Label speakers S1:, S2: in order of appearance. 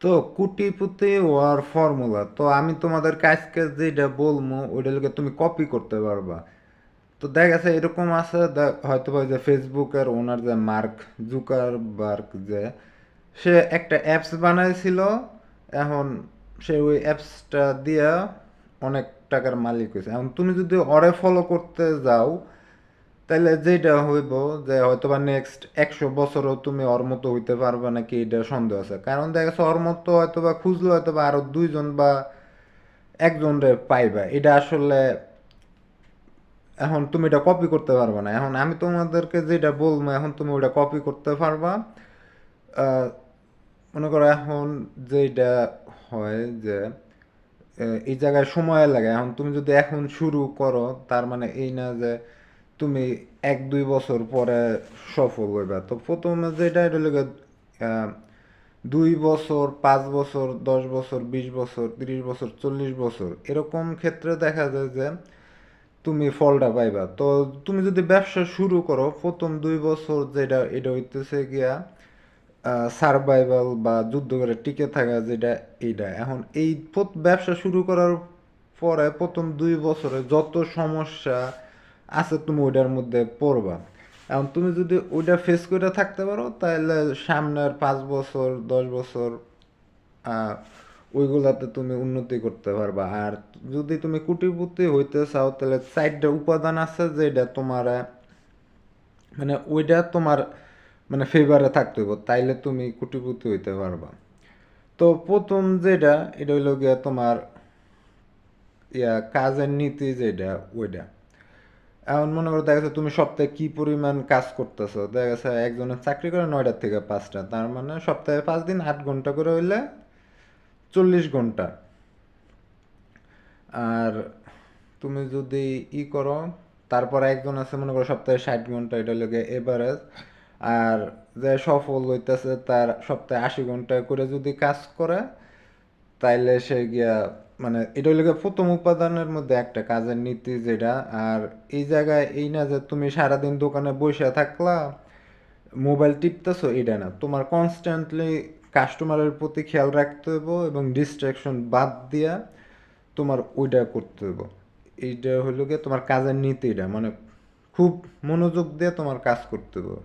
S1: তো কুটিপুতি war formula. তো আমি তোমাদেরকে আজকে যেটা বলব ওইটা লোকে তুমি কপি করতে পারবা। তো দেখা গেছে এরকম আছে হয়তো বা যে ফেসবুকের ওনার যে মার্ক জুকার বার্ক যে, সে একটা অ্যাপস বানাইছিল। এখন সে ওই অ্যাপসটা দিয়া অনেক টাকার মালিক হয়েছে এখন তুমি যদি অরে ফলো করতে যাও তাহলে যেটা হইব যে হয়তো বা নেক্সট একশো বছরও তুমি ওর মতো হইতে পারবে নাকি এটা সন্দেহ আছে? কারণ দেখা গেছে ওর মতো হয়তো বা খুঁজলে হয়তো বা আরও দুইজন বা একজন রে পাইবা। এটা আসলে এখন তুমি এটা কপি করতে পারবে না। এখন আমি তোমাদেরকে যেটা বলব, এখন তুমি ওটা কপি করতে পারবা। মনে করো এখন যেটা হয় যে এই জায়গায় সময় লাগে। এখন তুমি যদি এখন শুরু করো, তার মানে এই না যে তুমি এক, দুই বছর পরে সফল হইবা। তো প্রথমে যেটা এটা হলো দুই বছর, পাঁচ বছর, দশ বছর, বিশ বছর, তিরিশ বছর, চল্লিশ বছর, এরকম ক্ষেত্রে দেখা যায় যে তুমি ফলটা পাইবা। তো তুমি যদি ব্যবসা শুরু করো, প্রথম দুই বছর যেটা, এটা হইতেছে গিয়া সার্ভাইভাল বা যুদ্ধ করে টিকে থাকা যেটা, এইটা। এখন এই ব্যবসা শুরু করার পরে প্রথম দুই বছরে যত সমস্যা আছে তুমি ওইটার মধ্যে পড়বা। এখন তুমি যদি ওইটা ফেস করে থাকতে পারো তাহলে সামনের পাঁচ বছর, দশ বছর ওইগুলাতে তুমি উন্নতি করতে পারবা। আর যদি তুমি কুটিপুতি হইতে চাও তাহলে চারটা উপাদান আছে যেটা তোমার মানে ওইটা তোমার মানে ফেভারে থাকতে হবে তাইলে তুমি কুটিপুতি হইতে পারবা। তো প্রথম যেটা এটা হইল গিয়া তোমার, ইয়া, কাজের নীতি যেটা ওইটা। এখন মনে করো দেখা তুমি সপ্তাহে কি পরিমাণ কাজ করতেছো? দেখা যাচ্ছে একজনের চাকরি করে নয়টার থেকে পাঁচটা, তার মানে সপ্তাহে পাঁচ দিন আট ঘণ্টা করে হইলে চল্লিশ ঘণ্টা। আর তুমি যদি ই করো, তারপর একজন আছে মনে করো সপ্তাহে ষাট ঘণ্টা, এটা লাগে এভারেজ আর যে সফল হইতেছে তার সপ্তাহে আশি ঘণ্টা করে যদি কাজ করে, তাইলে সে গিয়া মানে এটা গিয়া প্রথম উপাদানের মধ্যে একটা কাজের নীতি যেটা, আর এই জায়গায় এই না যে তুমি সারাদিন দোকানে বসে থাকলা মোবাইল টিপতেছো, এটা না। তোমার কনস্ট্যান্টলি কাস্টমারের প্রতি খেয়াল রাখতে হবে এবং ডিস্ট্রাকশন বাদ দিয়া তোমার ওইটা করতে হবে এইটা হলো গিয়ে তোমার কাজের নীতিটা মানে খুব মনোযোগ দিয়ে তোমার কাজ করতে হবে